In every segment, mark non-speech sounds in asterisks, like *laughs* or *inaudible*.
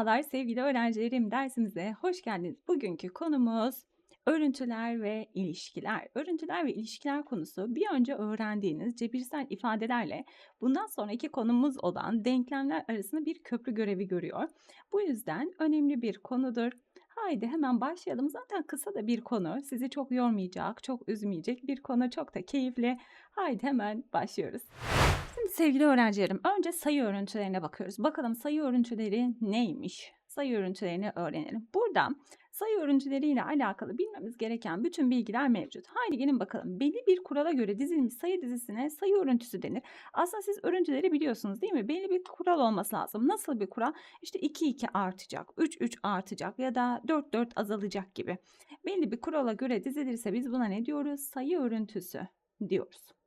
Merhabalar sevgili öğrencilerim, dersimize hoş geldiniz. Bugünkü konumuz örüntüler ve ilişkiler. Örüntüler ve ilişkiler konusu bir önce öğrendiğiniz cebirsel ifadelerle bundan sonraki konumuz olan denklemler arasında bir köprü görevi görüyor. Bu yüzden önemli bir konudur. Haydi hemen başlayalım. Zaten kısa da bir konu. Sizi çok yormayacak, çok üzmeyecek bir konu. Çok da keyifli. Haydi hemen başlıyoruz. Sevgili öğrencilerim, önce sayı örüntülerine bakıyoruz. Bakalım sayı örüntüleri neymiş? Sayı örüntülerini öğrenelim. Burada sayı örüntüleriyle alakalı bilmemiz gereken bütün bilgiler mevcut. Haydi gelin bakalım. Belli bir kurala göre dizilmiş sayı dizisine sayı örüntüsü denir. Aslında siz örüntüleri biliyorsunuz değil mi? Belli bir kural olması lazım. Nasıl bir kural? İşte 2 2 artacak, 3 3 artacak ya da 4 4 azalacak gibi. Belli bir kurala göre dizilirse biz buna ne diyoruz? Sayı örüntüsü diyoruz.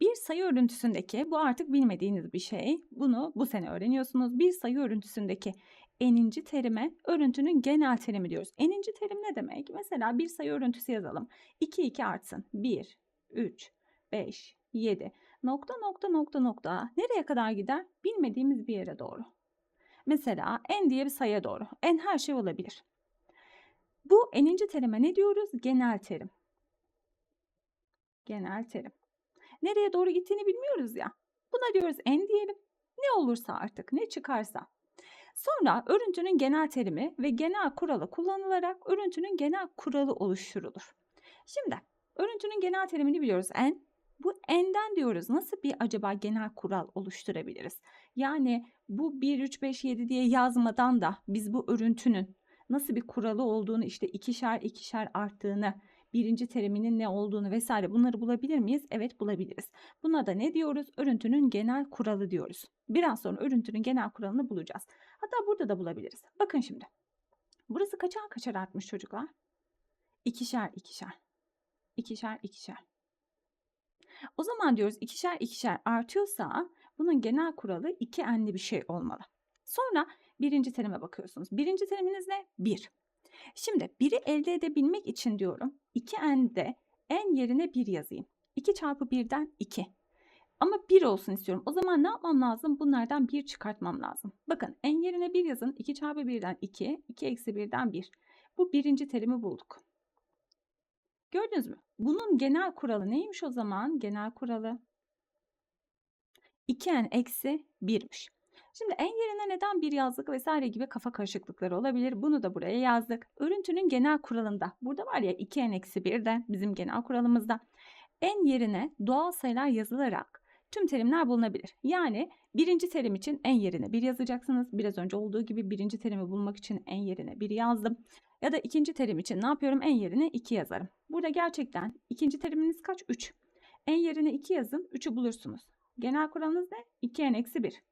Bir sayı örüntüsündeki, bu artık bilmediğiniz bir şey. Bunu bu sene öğreniyorsunuz. Bir sayı örüntüsündeki eninci terime örüntünün genel terimi diyoruz. Eninci terim ne demek? Mesela bir sayı örüntüsü yazalım. 2 2 artsın. 1 3 5 7 nokta nokta nokta nokta nereye kadar gider? Bilmediğimiz bir yere doğru. Mesela en diye bir sayıya doğru. En her şey olabilir. Bu eninci terime ne diyoruz? Genel terim. Genel terim. Nereye doğru gittiğini bilmiyoruz ya. Buna diyoruz en diyelim. Ne olursa artık, ne çıkarsa. Sonra örüntünün genel terimi ve genel kuralı kullanılarak örüntünün genel kuralı oluşturulur. Şimdi örüntünün genel terimini biliyoruz en. Bu n'den diyoruz nasıl bir acaba genel kural oluşturabiliriz? Yani bu 1, 3, 5, 7 diye yazmadan da biz bu örüntünün nasıl bir kuralı olduğunu işte ikişer ikişer arttığını birinci teriminin ne olduğunu vesaire bunları bulabilir miyiz? Evet bulabiliriz. Buna da ne diyoruz? Örüntünün genel kuralı diyoruz. Biraz sonra örüntünün genel kuralını bulacağız. Hatta burada da bulabiliriz. Bakın şimdi. Burası kaçar kaçar artmış çocuklar? İkişer ikişer. İkişer ikişer. O zaman diyoruz ikişer ikişer artıyorsa bunun genel kuralı iki enli bir şey olmalı. Sonra birinci terime bakıyorsunuz. Birinci teriminiz ne? Bir. Şimdi biri elde edebilmek için diyorum 2n'de n yerine 1 yazayım. 2 çarpı 1'den 2. Ama 1 olsun istiyorum. O zaman ne yapmam lazım? Bunlardan 1 çıkartmam lazım. Bakın n yerine 1 yazın. 2 çarpı 1'den 2. 2 eksi 1'den 1. Bu birinci terimi bulduk. Gördünüz mü? Bunun genel kuralı neymiş o zaman? Genel kuralı 2n eksi 1'miş. Şimdi en yerine neden bir yazdık vesaire gibi kafa karışıklıkları olabilir. Bunu da buraya yazdık. Örüntünün genel kuralında. Burada var ya 2n eksi 1 de bizim genel kuralımızda. En yerine doğal sayılar yazılarak tüm terimler bulunabilir. Yani birinci terim için en yerine 1 yazacaksınız. Biraz önce olduğu gibi birinci terimi bulmak için en yerine 1 yazdım. Ya da ikinci terim için ne yapıyorum? En yerine 2 yazarım. Burada gerçekten ikinci teriminiz kaç? 3. En yerine 2 yazın. 3'ü bulursunuz. Genel kuralınız ne? 2n eksi 1.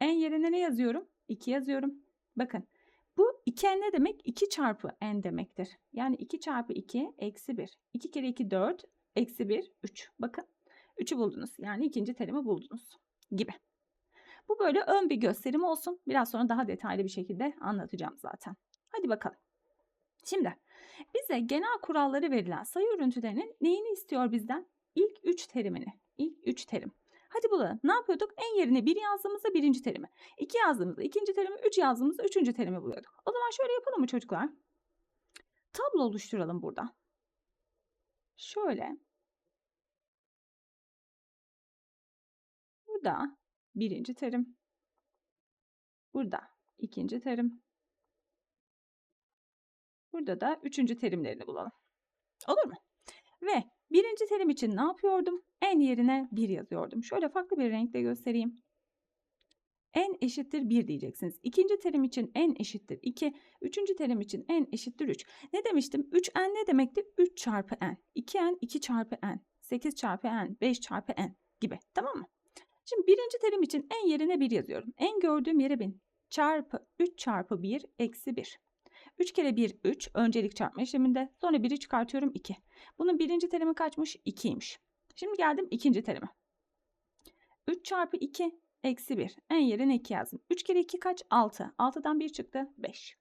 En yerine ne yazıyorum? 2 yazıyorum. Bakın bu 2n ne demek? 2 çarpı n demektir. Yani 2 çarpı 2 eksi 1. 2 kere 2 4 eksi 1 3. Bakın 3'ü buldunuz. Yani ikinci terimi buldunuz gibi. Bu böyle ön bir gösterim olsun. Biraz sonra daha detaylı bir şekilde anlatacağım zaten. Hadi bakalım. Şimdi bize genel kuralları verilen sayı örüntülerinin neyini istiyor bizden? İlk 3 terimini. İlk 3 terim. Hadi bulalım. Ne yapıyorduk? En yerine 1 yazdığımızda birinci terimi. 2 yazdığımızda ikinci terimi, 3 yazdığımızda üçüncü terimi buluyorduk. O zaman şöyle yapalım mı çocuklar? Tablo oluşturalım burada. Şöyle. Burada birinci terim. Burada ikinci terim. Burada da üçüncü terimlerini bulalım. Olur mu? Ve birinci terim için ne yapıyordum? En yerine 1 yazıyordum. Şöyle farklı bir renkle göstereyim. n eşittir 1 diyeceksiniz. İkinci terim için n eşittir 2. Üçüncü terim için n eşittir 3. Ne demiştim? 3n ne demekti? 3 çarpı n. 2n 2 çarpı n. 8 çarpı n. 5 çarpı n gibi. Tamam mı? Şimdi birinci terim için n yerine 1 yazıyorum. n gördüğüm yere 1000. Çarpı 3 çarpı 1 eksi 1. 3 kere 1 3 öncelik çarpma işleminde. Sonra 1'i çıkartıyorum 2. Bunun birinci terimi kaçmış? 2'ymiş. Şimdi geldim ikinci terime. 3 çarpı 2 eksi 1. En yerine 2 yazdım. 3 kere 2 kaç? 6. 6'dan 1 çıktı. 5.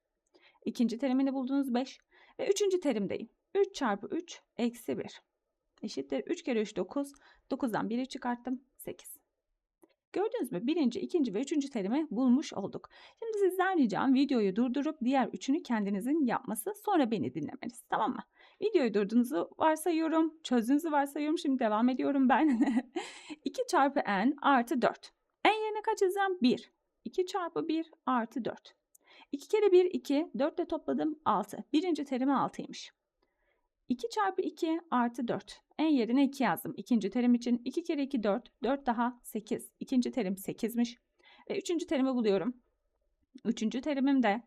İkinci terimini buldunuz 5. Ve üçüncü terimdeyim. 3 çarpı 3 eksi 1. Eşittir 3 kere 3 9. 9'dan 1'i çıkarttım. 8. Gördünüz mü? Birinci, ikinci ve üçüncü terimi bulmuş olduk. Şimdi sizden ricam videoyu durdurup diğer üçünü kendinizin yapması sonra beni dinlemeniz. Tamam mı? Videoyu durduğunuzu varsayıyorum. Çözdüğünüzü varsayıyorum. Şimdi devam ediyorum ben. *laughs* 2 çarpı n artı 4. n yerine kaç yazacağım? 1. 2 çarpı 1 artı 4. 2 kere 1 2. 4 ile topladım 6. Birinci terimi 6'ymış. 2 çarpı 2 artı 4. En yerine 2 yazdım. İkinci terim için 2 kere 2 4. 4 daha 8. İkinci terim 8'miş. Ve üçüncü terimi buluyorum. Üçüncü terimim de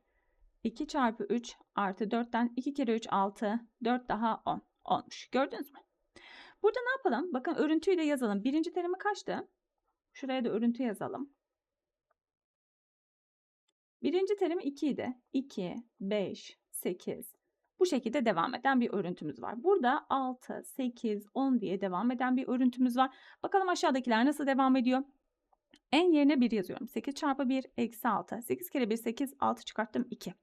2 çarpı 3 artı 4'ten 2 kere 3 6. 4 daha 10 olmuş. Gördünüz mü? Burada ne yapalım? Bakın örüntüyle yazalım. Birinci terimi kaçtı? Şuraya da örüntü yazalım. Birinci terim 2 idi. 2, 5, 8. Bu şekilde devam eden bir örüntümüz var. Burada 6, 8, 10 diye devam eden bir örüntümüz var. Bakalım aşağıdakiler nasıl devam ediyor? En yerine 1 yazıyorum. 8 çarpı 1 eksi 6. 8 kere 1 8, 6 çıkarttım 2.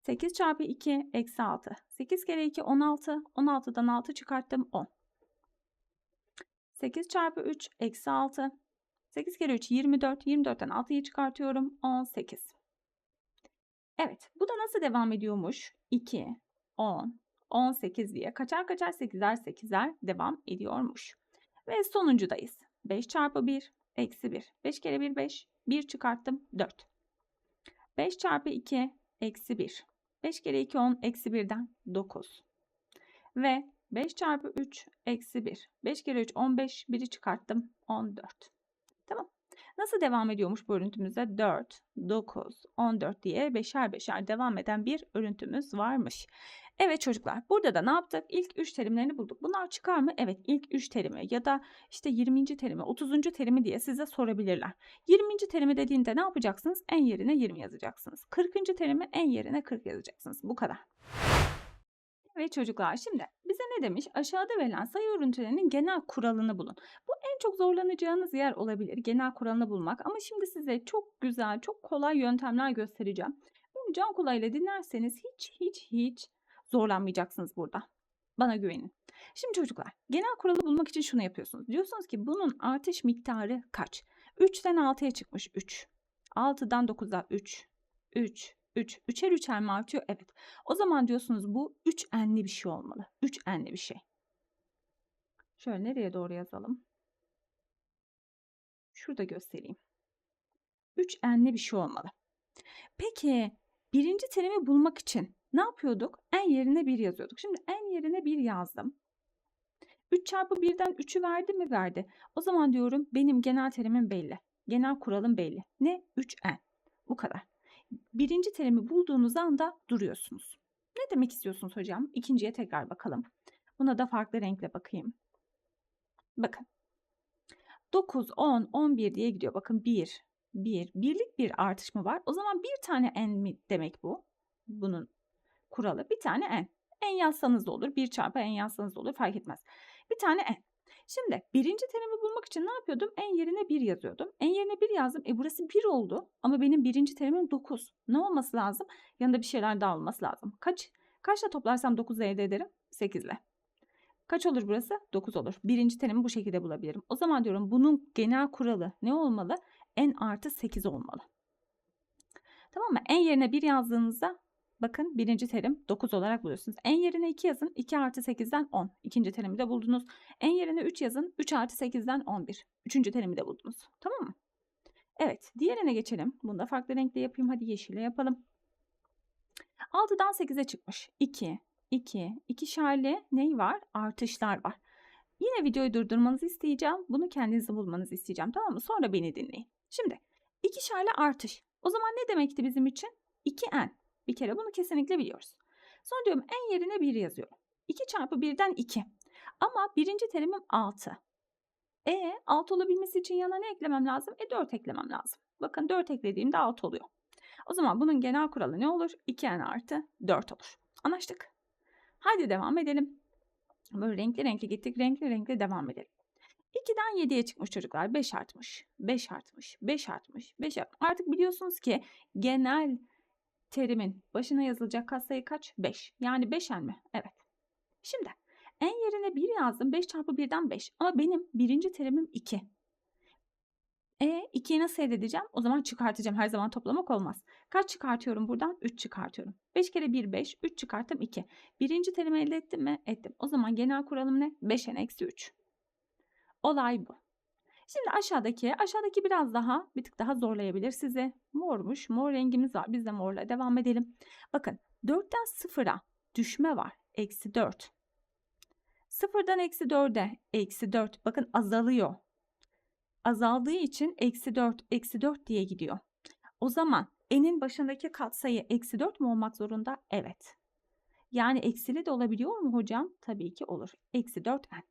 8 çarpı 2 eksi 6. 8 kere 2 16. 16'dan 6 çıkarttım 10. 8 çarpı 3 eksi 6. 8 kere 3 24. 24'ten 6'yı çıkartıyorum 18. Evet bu da nasıl devam ediyormuş? 2, 10, 18 diye kaçar kaçar 8'er 8'er devam ediyormuş. Ve sonuncudayız. 5 çarpı 1 eksi 1. 5 kere 1 5. 1 çıkarttım 4. 5 çarpı 2 eksi 1. 5 kere 2 10 eksi 1'den 9. Ve 5 çarpı 3 eksi 1. 5 kere 3 15. 1'i çıkarttım 14. Tamam. Nasıl devam ediyormuş bu örüntümüzde? 4, 9, 14 diye beşer beşer devam eden bir örüntümüz varmış. Evet çocuklar burada da ne yaptık? İlk 3 terimlerini bulduk. Bunlar çıkar mı? Evet ilk 3 terimi ya da işte 20. terimi 30. terimi diye size sorabilirler. 20. terimi dediğinde ne yapacaksınız? En yerine 20 yazacaksınız. 40. terimi en yerine 40 yazacaksınız. Bu kadar. Evet çocuklar şimdi bize ne demiş? Aşağıda verilen sayı örüntülerinin genel kuralını bulun. Bu en çok zorlanacağınız yer olabilir genel kuralını bulmak ama şimdi size çok güzel, çok kolay yöntemler göstereceğim. Bunu can kulağıyla dinlerseniz hiç hiç hiç zorlanmayacaksınız burada. Bana güvenin. Şimdi çocuklar genel kuralı bulmak için şunu yapıyorsunuz. Diyorsunuz ki bunun artış miktarı kaç? 3'ten 6'ya çıkmış 3. 6'dan 9'a 3. 3. 3. 3'er 3'er mi artıyor? Evet. O zaman diyorsunuz bu 3 enli bir şey olmalı. 3 enli bir şey. Şöyle nereye doğru yazalım? Şurada göstereyim. 3 enli bir şey olmalı. Peki birinci terimi bulmak için ne yapıyorduk? En yerine 1 yazıyorduk. Şimdi en yerine 1 yazdım. 3 çarpı 1'den 3'ü verdi mi? Verdi. O zaman diyorum benim genel terimim belli. Genel kuralım belli. Ne? 3n. Bu kadar. Birinci terimi bulduğunuz anda duruyorsunuz. Ne demek istiyorsunuz hocam? İkinciye tekrar bakalım. Buna da farklı renkle bakayım. Bakın. 9, 10, 11 diye gidiyor. Bakın 1, 1. Birlik bir artış mı var? O zaman bir tane n mi demek bu? Bunun kuralı. Bir tane n. n yazsanız da olur. 1 çarpı n yazsanız da olur. Fark etmez. Bir tane n. Şimdi birinci terimi bulmak için ne yapıyordum? En yerine 1 yazıyordum. En yerine 1 yazdım. E burası 1 oldu. Ama benim birinci terimim 9. Ne olması lazım? Yanında bir şeyler daha olması lazım. Kaç? Kaçla toplarsam 9'u elde ederim? 8 ile. Kaç olur burası? 9 olur. Birinci terimi bu şekilde bulabilirim. O zaman diyorum bunun genel kuralı ne olmalı? n artı 8 olmalı. Tamam mı? En yerine 1 yazdığınızda bakın birinci terim 9 olarak buluyorsunuz. En yerine 2 yazın. 2 artı 8'den 10. İkinci terimi de buldunuz. En yerine 3 yazın. 3 artı 8'den 11. Üçüncü terimi de buldunuz. Tamam mı? Evet. Diğerine geçelim. Bunu da farklı renkle yapayım. Hadi yeşille yapalım. 6'dan 8'e çıkmış. 2, 2, 2 şerli ney var? Artışlar var. Yine videoyu durdurmanızı isteyeceğim. Bunu kendinizi bulmanızı isteyeceğim. Tamam mı? Sonra beni dinleyin. Şimdi 2 şerli artış. O zaman ne demekti bizim için? 2n. Bir kere bunu kesinlikle biliyoruz. Sonra diyorum en yerine 1 yazıyorum. 2 çarpı 1'den 2. Ama birinci terimim 6. E 6 olabilmesi için yana ne eklemem lazım? E 4 eklemem lazım. Bakın 4 eklediğimde 6 oluyor. O zaman bunun genel kuralı ne olur? 2n artı 4 olur. Anlaştık. Haydi devam edelim. Böyle renkli renkli gittik. Renkli renkli devam edelim. 2'den 7'ye çıkmış çocuklar. 5 artmış. 5 artmış. 5 artmış. 5 artmış. Artık biliyorsunuz ki genel terimin başına yazılacak katsayı kaç? 5. Yani 5'en mi? Evet. Şimdi en yerine 1 yazdım. 5 çarpı 1'den 5. Ama benim birinci terimim 2. E 2'yi nasıl elde edeceğim? O zaman çıkartacağım. Her zaman toplamak olmaz. Kaç çıkartıyorum buradan? 3 çıkartıyorum. 5 kere 1 5. 3 çıkarttım 2. Birinci terimi elde ettim mi? Ettim. O zaman genel kuralım ne? 5n eksi 3. Olay bu. Şimdi aşağıdaki, aşağıdaki biraz daha bir tık daha zorlayabilir sizi. Mormuş. Mor rengimiz var. Biz de morla devam edelim. Bakın 4'ten 0'a düşme var. Eksi 4. 0'dan eksi 4'e eksi 4. Bakın azalıyor. Azaldığı için eksi 4, eksi 4 diye gidiyor. O zaman n'in başındaki katsayı eksi 4 mu olmak zorunda? Evet. Yani eksili de olabiliyor mu hocam? Tabii ki olur. Eksi 4n.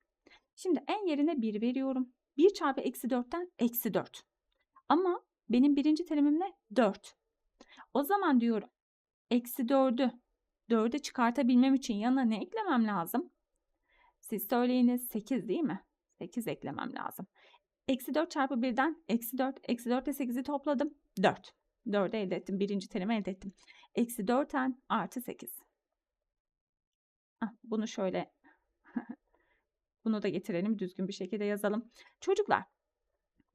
Şimdi n yerine 1 veriyorum. 1 çarpı eksi 4'ten eksi 4. Ama benim birinci terimim ne? 4. O zaman diyorum eksi 4'ü 4'e çıkartabilmem için yanına ne eklemem lazım? Siz söyleyiniz 8 değil mi? 8 eklemem lazım. Eksi 4 çarpı 1'den eksi 4. Eksi 4 ile 8'i topladım. 4. 4'ü elde ettim. Birinci terimi elde ettim. Eksi 4n artı 8. Hah, bunu şöyle bunu da getirelim. Düzgün bir şekilde yazalım. Çocuklar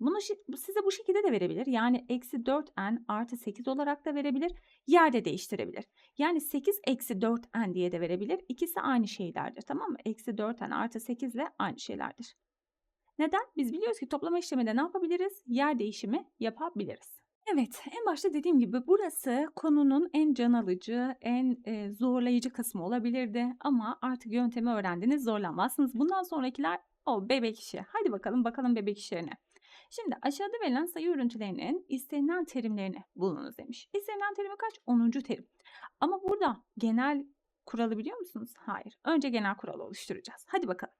bunu size bu şekilde de verebilir. Yani eksi 4n artı 8 olarak da verebilir. Yerde değiştirebilir. Yani 8 eksi 4n diye de verebilir. İkisi aynı şeylerdir. Tamam mı? Eksi 4n artı 8 ile aynı şeylerdir. Neden? Biz biliyoruz ki toplama işleminde ne yapabiliriz? Yer değişimi yapabiliriz. Evet, en başta dediğim gibi burası konunun en can alıcı, en e, zorlayıcı kısmı olabilirdi. Ama artık yöntemi öğrendiniz, zorlanmazsınız. Bundan sonrakiler o bebek işi. Hadi bakalım bakalım bebek işlerine. Şimdi aşağıda verilen sayı örüntülerinin istenilen terimlerini bulunuz demiş. İstenilen terimi kaç? 10. terim. Ama burada genel kuralı biliyor musunuz? Hayır. Önce genel kuralı oluşturacağız. Hadi bakalım.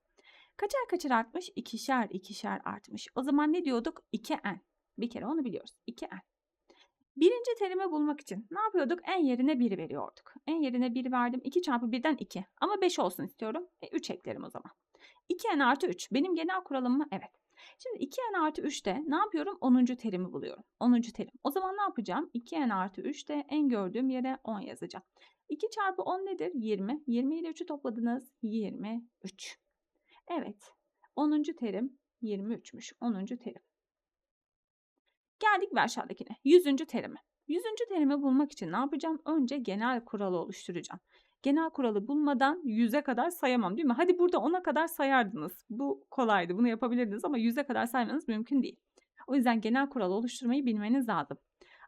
Kaçar kaçar artmış? İkişer ikişer artmış. O zaman ne diyorduk? 2n. Bir kere onu biliyoruz. 2n. Birinci terimi bulmak için ne yapıyorduk? En yerine 1 veriyorduk. En yerine 1 verdim. 2 çarpı 1'den 2. Ama 5 olsun istiyorum. E 3 eklerim o zaman. 2n artı 3. Benim genel kuralım mı? Evet. Şimdi 2n artı 3'te ne yapıyorum? 10. terimi buluyorum. 10. terim. O zaman ne yapacağım? 2n artı 3'te en gördüğüm yere 10 yazacağım. 2 çarpı 10 nedir? 20. 20 ile 3'ü topladınız. 23. Evet. 10. terim 23'müş. 10. terim. Geldik ve aşağıdakine. 100. terimi. 100. terimi bulmak için ne yapacağım? Önce genel kuralı oluşturacağım. Genel kuralı bulmadan 100'e kadar sayamam değil mi? Hadi burada 10'a kadar sayardınız. Bu kolaydı. Bunu yapabilirdiniz ama 100'e kadar saymanız mümkün değil. O yüzden genel kuralı oluşturmayı bilmeniz lazım.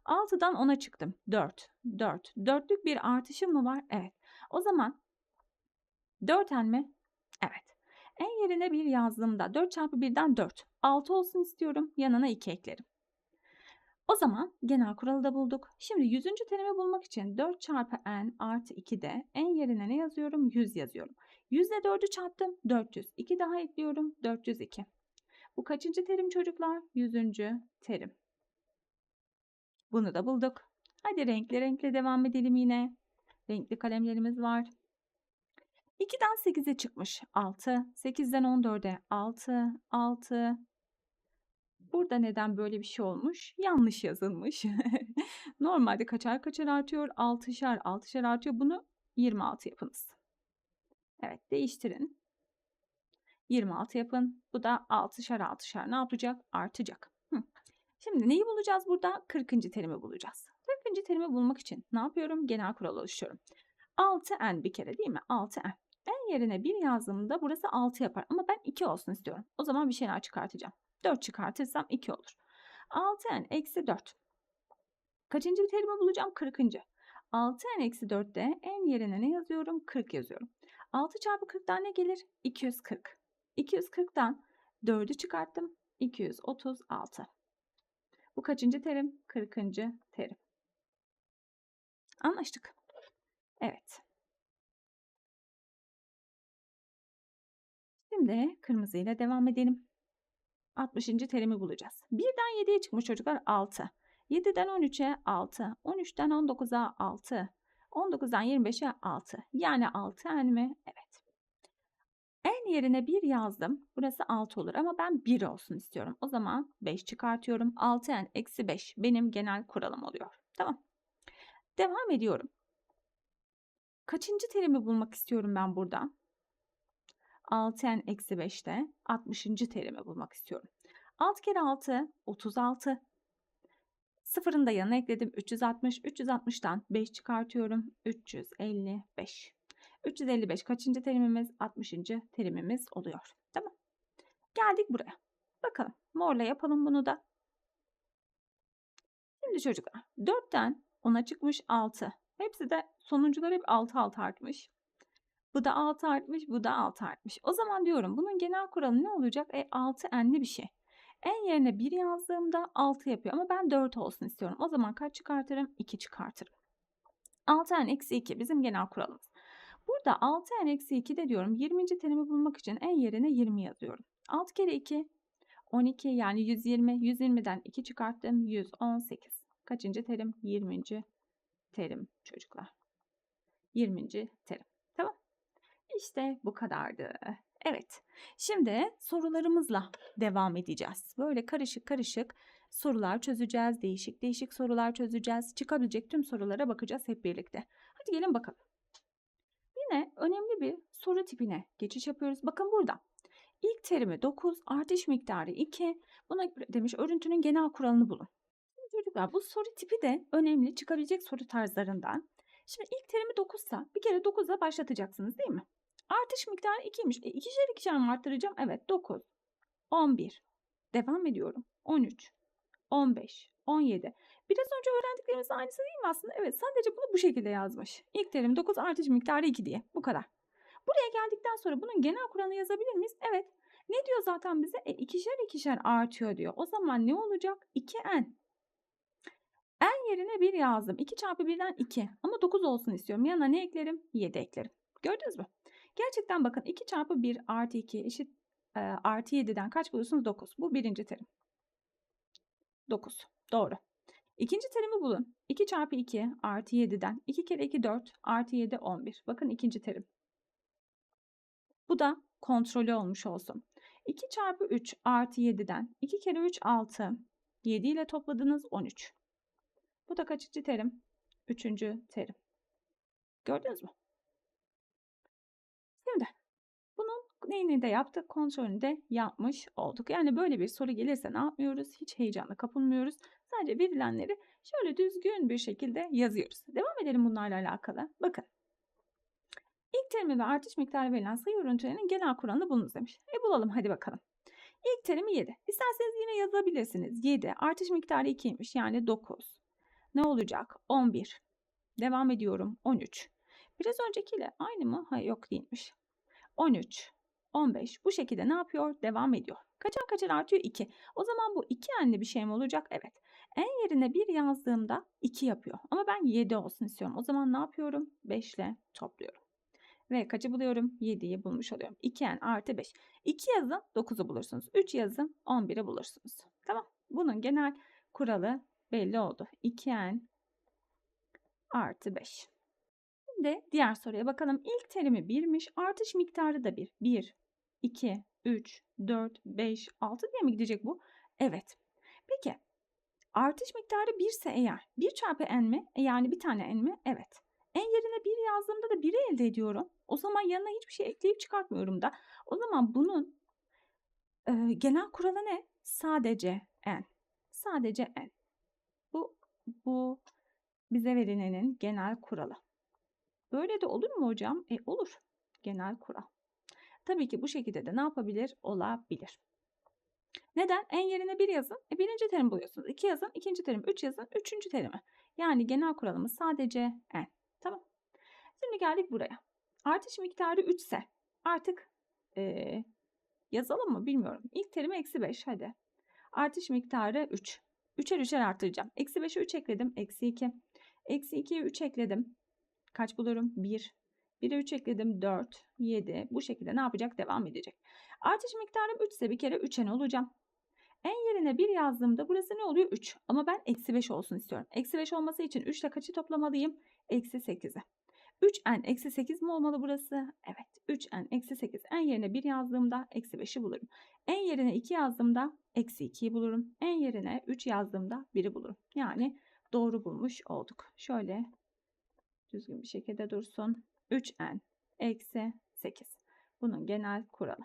6'dan 10'a çıktım. 4. 4. Dörtlük bir artışım mı var? Evet. O zaman 4 mi? Evet. En yerine 1 yazdığımda 4 çarpı 1'den 4. 6 olsun istiyorum. Yanına 2 eklerim. O zaman genel kuralı da bulduk. Şimdi 100. terimi bulmak için 4 çarpı n artı 2'de en yerine ne yazıyorum? 100 yazıyorum. 100 ile 4'ü çarptım. 400. 2 daha ekliyorum. 402. Bu kaçıncı terim çocuklar? 100. terim. Bunu da bulduk. Hadi renkli renkli devam edelim yine. Renkli kalemlerimiz var. 2'den 8'e çıkmış 6. 8'den 14'e 6. 6. Burada neden böyle bir şey olmuş? Yanlış yazılmış. *laughs* Normalde kaçar kaçar artıyor? 6'şer 6'şer artıyor. Bunu 26 yapınız. Evet değiştirin. 26 yapın. Bu da 6'şer 6'şer ne yapacak? Artacak. Şimdi neyi bulacağız burada? 40. terimi bulacağız. 40. terimi bulmak için ne yapıyorum? Genel kural oluşturuyorum. 6n bir kere değil mi? 6n. En yerine 1 yazdığımda burası 6 yapar. Ama ben 2 olsun istiyorum. O zaman bir şeyler çıkartacağım. 4 çıkartırsam 2 olur. 6n eksi 4. Kaçıncı bir terimi bulacağım? 40. 6n eksi 4'te en yerine ne yazıyorum? 40 yazıyorum. 6 çarpı 40'dan ne gelir? 240. 240'dan 4'ü çıkarttım. 236. Bu kaçıncı terim? 40. terim. Anlaştık. Evet. Şimdi kırmızı ile devam edelim. 60. terimi bulacağız. 1'den 7'ye çıkmış çocuklar 6. 7'den 13'e 6. 13'ten 19'a 6. 19'dan 25'e 6. Yani 6 en mi? Evet. En yerine 1 yazdım. Burası 6 olur ama ben 1 olsun istiyorum. O zaman 5 çıkartıyorum. 6 en eksi 5 benim genel kuralım oluyor. Tamam. Devam ediyorum. Kaçıncı terimi bulmak istiyorum ben burada? 6n eksi 5'te 60. terimi bulmak istiyorum. 6 kere 6 36. Sıfırını da yanına ekledim. 360. 360'tan 5 çıkartıyorum. 355. 355 kaçıncı terimimiz? 60. terimimiz oluyor. Tamam. Geldik buraya. Bakalım. Morla yapalım bunu da. Şimdi çocuklar 4'ten 10'a çıkmış 6. Hepsi de sonuncular hep 6 6 artmış. Bu da 6 artmış, bu da 6 artmış. O zaman diyorum bunun genel kuralı ne olacak? E 6 enli bir şey. En yerine 1 yazdığımda 6 yapıyor ama ben 4 olsun istiyorum. O zaman kaç çıkartırım? 2 çıkartırım. 6n eksi 2 bizim genel kuralımız. Burada 6n eksi 2 de diyorum 20. terimi bulmak için en yerine 20 yazıyorum. 6 kere 2 12 yani 120. 120'den 2 çıkarttım 118. Kaçıncı terim? 20. terim çocuklar. 20. terim. İşte bu kadardı. Evet. Şimdi sorularımızla devam edeceğiz. Böyle karışık karışık sorular çözeceğiz. Değişik değişik sorular çözeceğiz. Çıkabilecek tüm sorulara bakacağız hep birlikte. Hadi gelin bakalım. Yine önemli bir soru tipine geçiş yapıyoruz. Bakın burada. İlk terimi 9, artış miktarı 2. Buna demiş örüntünün genel kuralını bulun. Şimdi çocuklar bu soru tipi de önemli çıkabilecek soru tarzlarından. Şimdi ilk terimi 9 ise bir kere 9'la başlatacaksınız değil mi? Artış miktarı 2'ymiş. E, ikişer ikişer mi arttıracağım? Evet 9, 11. Devam ediyorum. 13, 15, 17. Biraz önce öğrendiklerimiz aynısı değil mi aslında? Evet sadece bunu bu şekilde yazmış. İlk terim 9 artış miktarı 2 diye. Bu kadar. Buraya geldikten sonra bunun genel kuralını yazabilir miyiz? Evet. Ne diyor zaten bize? E, ikişer ikişer artıyor diyor. O zaman ne olacak? 2n. n yerine 1 yazdım. 2 çarpı 1'den 2. Ama 9 olsun istiyorum. Yanına ne eklerim? 7 eklerim. Gördünüz mü? Gerçekten bakın 2 çarpı 1 artı 2 eşit e, artı 7'den kaç buluyorsunuz? 9. Bu birinci terim. 9. Doğru. İkinci terimi bulun. 2 çarpı 2 artı 7'den 2 kere 2 4 artı 7 11. Bakın ikinci terim. Bu da kontrolü olmuş olsun. 2 çarpı 3 artı 7'den 2 kere 3 6. 7 ile topladınız 13. Bu da kaçıncı terim? Üçüncü terim. Gördünüz mü? Neyini de yaptık? Kontrolünü de yapmış olduk. Yani böyle bir soru gelirse ne yapmıyoruz? Hiç heyecanla kapılmıyoruz. Sadece verilenleri şöyle düzgün bir şekilde yazıyoruz. Devam edelim bunlarla alakalı. Bakın. İlk terimi ve artış miktarı verilen sayı örüntülerinin genel kuralını bulunuz demiş. E bulalım hadi bakalım. İlk terimi 7. İsterseniz yine yazabilirsiniz. 7 artış miktarı 2'ymiş yani 9. Ne olacak? 11. Devam ediyorum. 13. Biraz öncekiyle aynı mı? Hayır yok değilmiş. 13, 15 bu şekilde ne yapıyor? Devam ediyor. Kaçar kaçar artıyor 2. O zaman bu 2 enli bir şey mi olacak? Evet. En yerine 1 yazdığımda 2 yapıyor. Ama ben 7 olsun istiyorum. O zaman ne yapıyorum? 5 ile topluyorum. Ve kaçı buluyorum? 7'yi bulmuş oluyorum. 2n artı 5. 2 yazın 9'u bulursunuz. 3 yazın 11'i bulursunuz. Tamam. Bunun genel kuralı belli oldu. 2n artı 5. Şimdi diğer soruya bakalım. İlk terimi 1'miş. Artış miktarı da 1. 1, 2, 3, 4, 5, 6 diye mi gidecek bu? Evet. Peki artış miktarı 1 ise eğer 1 çarpı n mi? E yani bir tane n mi? Evet. En yerine 1 yazdığımda da 1'i elde ediyorum. O zaman yanına hiçbir şey ekleyip çıkartmıyorum da. O zaman bunun e, genel kuralı ne? Sadece n. Sadece n. Bu, bu bize verilenin genel kuralı. Böyle de olur mu hocam? E olur. Genel kural. Tabii ki bu şekilde de ne yapabilir? Olabilir. Neden? En yerine bir yazın. E birinci terim buluyorsunuz. İki yazın. ikinci terim. Üç yazın. Üçüncü terimi. Yani genel kuralımız sadece n. Tamam. Şimdi geldik buraya. Artış miktarı 3 ise artık e, yazalım mı bilmiyorum. İlk terimi eksi 5 hadi. Artış miktarı 3. 3'er 3'er artıracağım. Eksi 5'e 3 ekledim. Eksi 2. Eksi 2'ye 3 ekledim. Kaç bulurum? 1. 1'e 3 ekledim 4, 7. Bu şekilde ne yapacak? Devam edecek. Artış miktarım 3 ise bir kere 3'e olacağım. En yerine 1 yazdığımda burası ne oluyor? 3. Ama ben eksi 5 olsun istiyorum. Eksi 5 olması için 3 ile kaçı toplamalıyım? Eksi 8'i. 3n eksi 8 mi olmalı burası? Evet. 3n eksi 8. En yerine 1 yazdığımda eksi 5'i bulurum. En yerine 2 yazdığımda eksi 2'yi bulurum. En yerine 3 yazdığımda 1'i bulurum. Yani doğru bulmuş olduk. Şöyle düzgün bir şekilde dursun. 3n eksi 8. Bunun genel kuralı.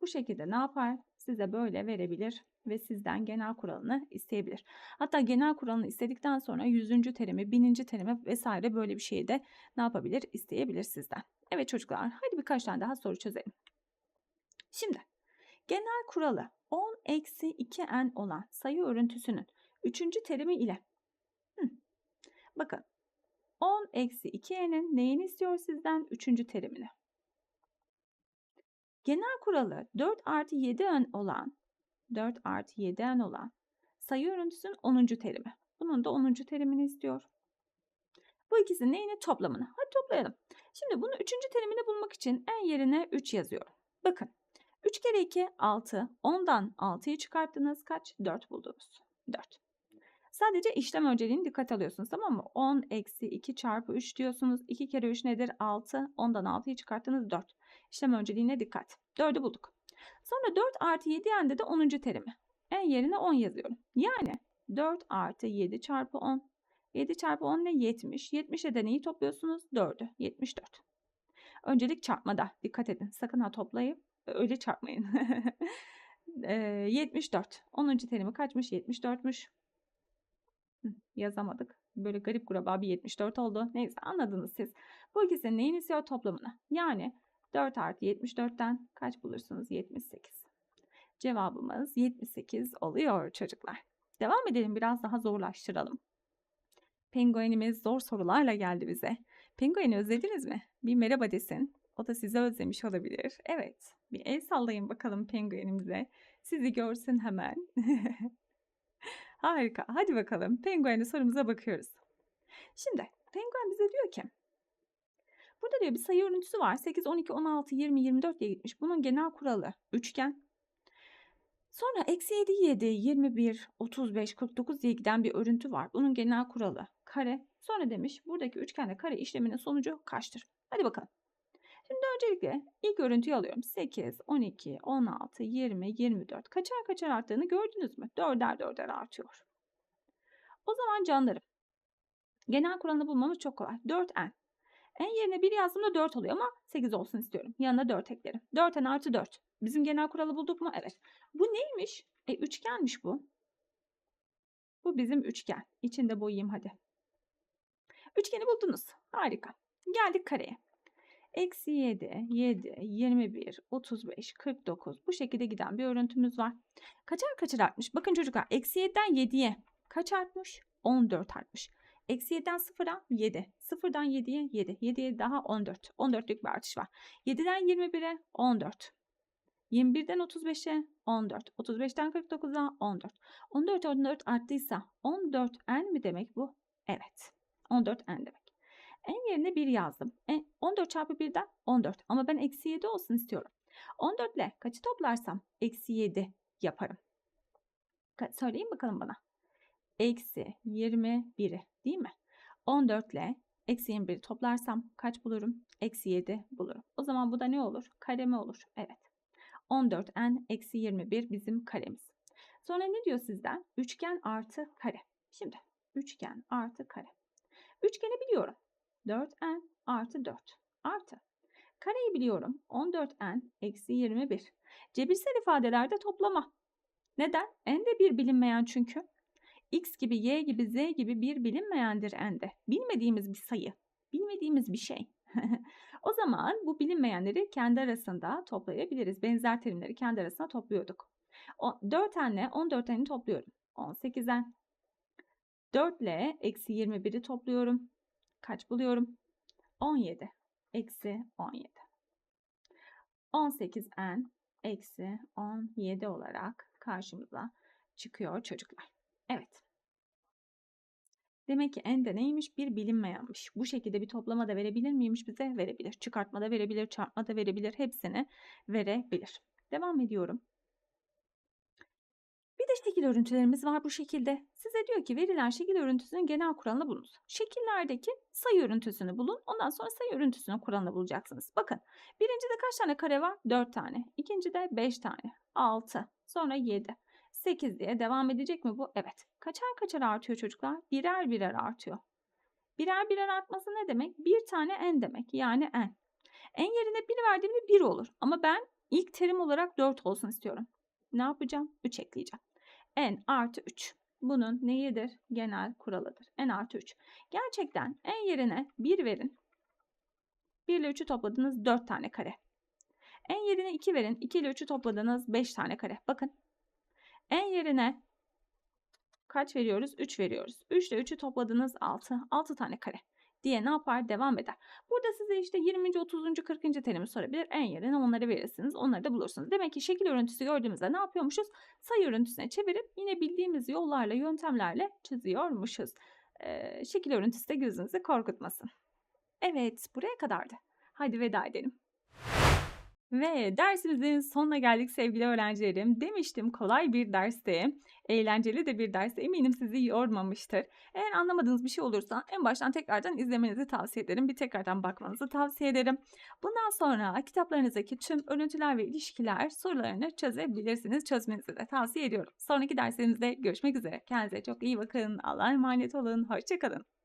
Bu şekilde ne yapar? size böyle verebilir ve sizden genel kuralını isteyebilir. Hatta genel kuralını istedikten sonra yüzüncü terimi, bininci terimi vesaire böyle bir şeyi de ne yapabilir? İsteyebilir sizden. Evet çocuklar hadi birkaç tane daha soru çözelim. Şimdi genel kuralı 10 eksi 2n olan sayı örüntüsünün üçüncü terimi ile. Bakın 10 eksi 2n'in neyini istiyor sizden? Üçüncü terimini. Genel kuralı 4 artı 7n olan 4 artı 7n olan sayı örüntüsünün 10. terimi. Bunun da 10. terimini istiyor. Bu ikisinin neyini toplamını. Hadi toplayalım. Şimdi bunun 3. terimini bulmak için en yerine 3 yazıyorum. Bakın 3 kere 2 6. 10'dan 6'yı çıkarttınız kaç? 4 buldunuz. 4. Sadece işlem önceliğini dikkat alıyorsunuz tamam mı? 10 eksi 2 çarpı 3 diyorsunuz. 2 kere 3 nedir? 6. 10'dan 6'yı çıkarttınız 4. İşlem önceliğine dikkat. 4'ü bulduk. Sonra 4 artı 7 yende de 10. terimi. En yerine 10 yazıyorum. Yani 4 artı 7 çarpı 10. 7 çarpı 10 ne? 70. 70'e de neyi topluyorsunuz? 4'ü. 74. Öncelik çarpmada. Dikkat edin. Sakın ha toplayıp öyle çarpmayın. e, 74. 10. terimi kaçmış? 74'müş. Yazamadık. Böyle garip kuraba bir 74 oldu. Neyse anladınız siz. Bu ikisinin neyin istiyor toplamını? Yani 4 artı 74'ten kaç bulursunuz? 78. Cevabımız 78 oluyor çocuklar. Devam edelim biraz daha zorlaştıralım. Penguenimiz zor sorularla geldi bize. Pengueni özlediniz mi? Bir merhaba desin. O da sizi özlemiş olabilir. Evet. Bir el sallayın bakalım penguenimize. Sizi görsün hemen. *laughs* Harika. Hadi bakalım. Penguenli sorumuza bakıyoruz. Şimdi penguen bize diyor ki Burada diyor bir sayı örüntüsü var. 8, 12, 16, 20, 24 diye gitmiş. Bunun genel kuralı üçgen. Sonra eksi 7, 7, 21, 35, 49 diye giden bir örüntü var. Bunun genel kuralı kare. Sonra demiş buradaki üçgende kare işleminin sonucu kaçtır? Hadi bakalım. Şimdi öncelikle ilk örüntüyü alıyorum. 8, 12, 16, 20, 24. Kaçar kaçar arttığını gördünüz mü? Dörder dörder artıyor. O zaman canlarım. Genel kuralını bulmamız çok kolay. 4n. En yerine 1 yazdığımda 4 oluyor ama 8 olsun istiyorum. Yanına 4 eklerim. 4n artı 4. Bizim genel kuralı bulduk mu? Evet. Bu neymiş? E üçgenmiş bu. Bu bizim üçgen. İçinde boyayayım hadi. Üçgeni buldunuz. Harika. Geldik kareye. Eksi 7, 7, 21, 35, 49 bu şekilde giden bir örüntümüz var. Kaçar kaçar artmış? Bakın çocuklar eksi 7'den 7'ye kaç artmış? 14 artmış. Eksi 7'den 0'a 7. 0'dan 7'ye 7. 7'ye daha 14. 14'lük bir artış var. 7'den 21'e 14. 21'den 35'e 14. 35'ten 49'a 14. 14 14 arttıysa 14n mi demek bu? Evet. 14n demek. En yerine 1 yazdım. E, 14 çarpı 1'den 14. Ama ben eksi 7 olsun istiyorum. 14 ile kaçı toplarsam eksi 7 yaparım. Söyleyin bakalım bana. Eksi 21'i değil mi? 14 ile eksi 21'i toplarsam kaç bulurum? Eksi 7 bulurum. O zaman bu da ne olur? Kareme olur. Evet. 14n eksi 21 bizim karemiz. Sonra ne diyor sizden? Üçgen artı kare. Şimdi üçgen artı kare. Üçgeni biliyorum. 4n artı 4 artı. Kareyi biliyorum. 14n eksi 21. Cebirsel ifadelerde toplama. Neden? n de bir bilinmeyen çünkü. x gibi, y gibi, z gibi bir bilinmeyendir n'de. Bilmediğimiz bir sayı. Bilmediğimiz bir şey. *laughs* o zaman bu bilinmeyenleri kendi arasında toplayabiliriz. Benzer terimleri kendi arasında topluyorduk. O, 4n'le 14n'i topluyorum. 18'en. 4 ile eksi 21'i topluyorum. Kaç buluyorum? 17 eksi 17. 18n eksi 17 olarak karşımıza çıkıyor çocuklar. Evet. Demek ki n de neymiş? Bir bilinmeyenmiş. Bu şekilde bir toplama da verebilir miymiş bize? Verebilir. Çıkartma da verebilir, çarpma da verebilir. Hepsini verebilir. Devam ediyorum. Şekil örüntülerimiz var bu şekilde. Size diyor ki verilen şekil örüntüsünün genel kuralını bulunuz. Şekillerdeki sayı örüntüsünü bulun. Ondan sonra sayı örüntüsünün kuralını bulacaksınız. Bakın birincide kaç tane kare var? 4 tane. İkincide 5 tane. 6. Sonra 7. 8 diye devam edecek mi bu? Evet. Kaçar kaçar artıyor çocuklar? Birer birer artıyor. Birer birer artması ne demek? Bir tane n demek. Yani n. n yerine 1 verdiğimde 1 olur. Ama ben ilk terim olarak 4 olsun istiyorum. ne yapacağım? 3 ekleyeceğim. N artı 3. Bunun neyidir? Genel kuralıdır. n artı 3. Gerçekten n yerine 1 verin. 1 ile 3'ü topladınız 4 tane kare. n yerine 2 verin. 2 ile 3'ü topladınız 5 tane kare. Bakın. n yerine kaç veriyoruz? 3 veriyoruz. 3 ile 3'ü topladınız 6. 6 tane kare diye ne yapar? Devam eder. Burada size işte 20. 30. 40. terimi sorabilir. En yerine onları verirsiniz. Onları da bulursunuz. Demek ki şekil örüntüsü gördüğümüzde ne yapıyormuşuz? Sayı örüntüsüne çevirip yine bildiğimiz yollarla, yöntemlerle çiziyormuşuz. Ee, şekil örüntüsü de gözünüzü korkutmasın. Evet, buraya kadardı. Hadi veda edelim. Ve dersimizin sonuna geldik sevgili öğrencilerim. Demiştim kolay bir derste, eğlenceli de bir derste eminim sizi yormamıştır. Eğer anlamadığınız bir şey olursa en baştan tekrardan izlemenizi tavsiye ederim. Bir tekrardan bakmanızı tavsiye ederim. Bundan sonra kitaplarınızdaki tüm örüntüler ve ilişkiler sorularını çözebilirsiniz. Çözmenizi de tavsiye ediyorum. Sonraki dersimizde görüşmek üzere. Kendinize çok iyi bakın. Allah'a emanet olun. Hoşçakalın.